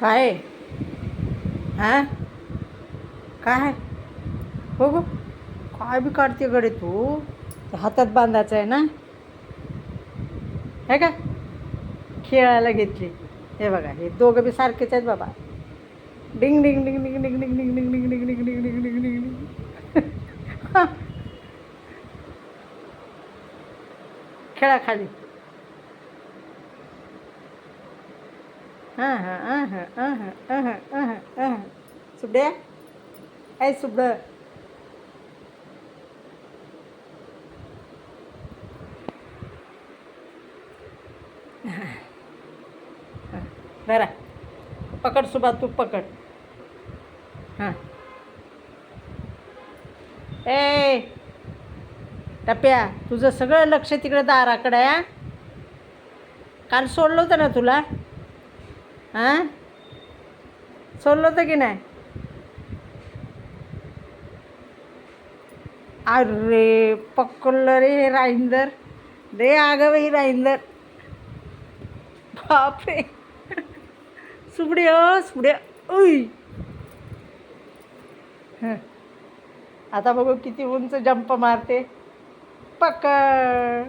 काय हा काय हो गो काय बी काढते गडे तू हातात बांधायचं आहे ना हे का खेळायला घेतली हे बघा हे दोघं बी सारखेच आहेत बाबा डिंग डिंग डिंग डिंग डिंग डिंग डिंग डिंग डिंग डिंग डिंग डिंग डिंग डिंग डिंग डिंग खेळा खाली सुबड्या ऐ सुबड जरा पकड सुबा तू पकड. हां. ए टप्या तुझं सगळं लक्ष तिकडं दाराकडे आहे काल सोडलं होतं ना तुला? हां? सोडलं होतं की नाही? अरे पकडलं रे हे राईंदर दे आगं बाई राईंदर बापरे सुबड्या हो सुबडे। उई। आता बघू किती उंच जंप मारते। पकड।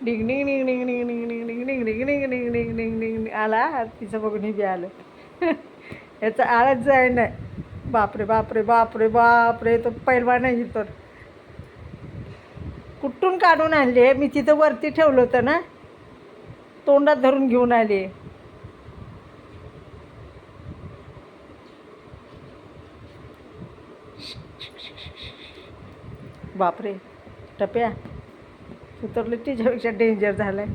डिंग डिंग डिंग डिंग डिंग डिंग डिंग डिंग डिंग डिंग डिंग डिंग डिंग डिंग डिंग डिंग आला तिचं बघून हे बी आलं याचं आळच जाय नाही बापरे बापरे बापरे बापरे तो पैलवान नाही तर कुठून काढून आणले मी तिथं वरती ठेवलं होतं ना तोंडात धरून घेऊन आले बापरे टप्या उतरले तिच्यापेक्षा डेंजर झालं आहे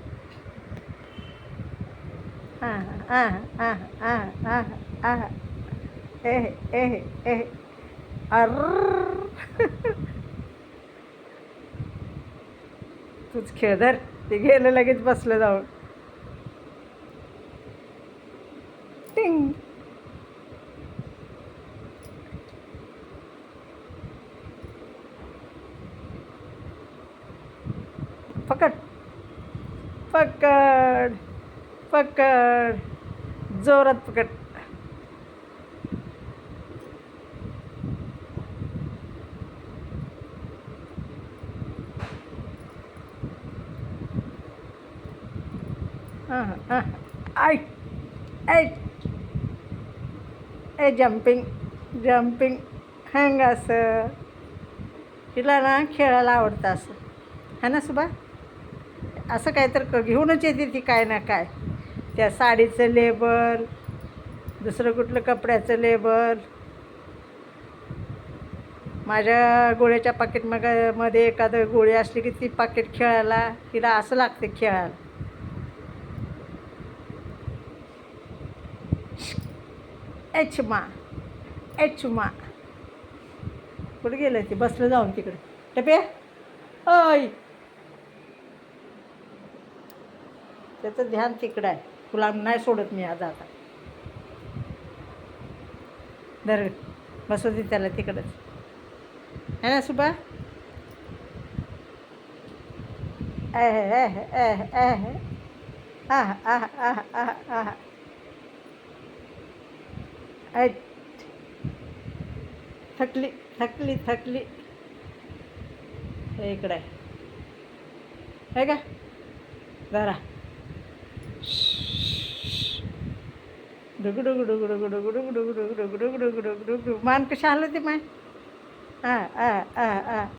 हां हां हां हां हां हां हां एहे एहे एहे अर. तूच खेळ धर ते गेलं लगेच बसलं जाऊन. पकड. पकड. पकड. जोरात पकड. हां हां आय ऐ ए जम्पिंग जम्पिंग हँग असं. तिला ना खेळायला आवडतं असं. है ना सुबा असं काय क घेऊनच येते ती काय ना काय. त्या साडीचं लेबल दुसरं कुठलं कपड्याचं लेबल माझ्या गोळ्याच्या पाकिट मग मध्ये एखादं गोळी असली की ती पाकिट खेळायला तिला असं लागते खेळायला. एच मा एच मा. कुठं गेलं ते? बसलं जाऊन तिकडे. टपे अय त्याचं ध्यान तिकडं आहे. तुला नाही सोडत मी आज आता. दर बसू दे त्याला तिकडंच. आहे ना सुबा? आह एह एह एह आह आह आह आह आह. ऐ थकली थकली थकली. हे इकडे आहे. हे का? जरा डुग डुग डुग डुग डुग डुग डुग डुग डुग डुग डुग डुग डुग मान कशा आलं ते माय आ आ आ आ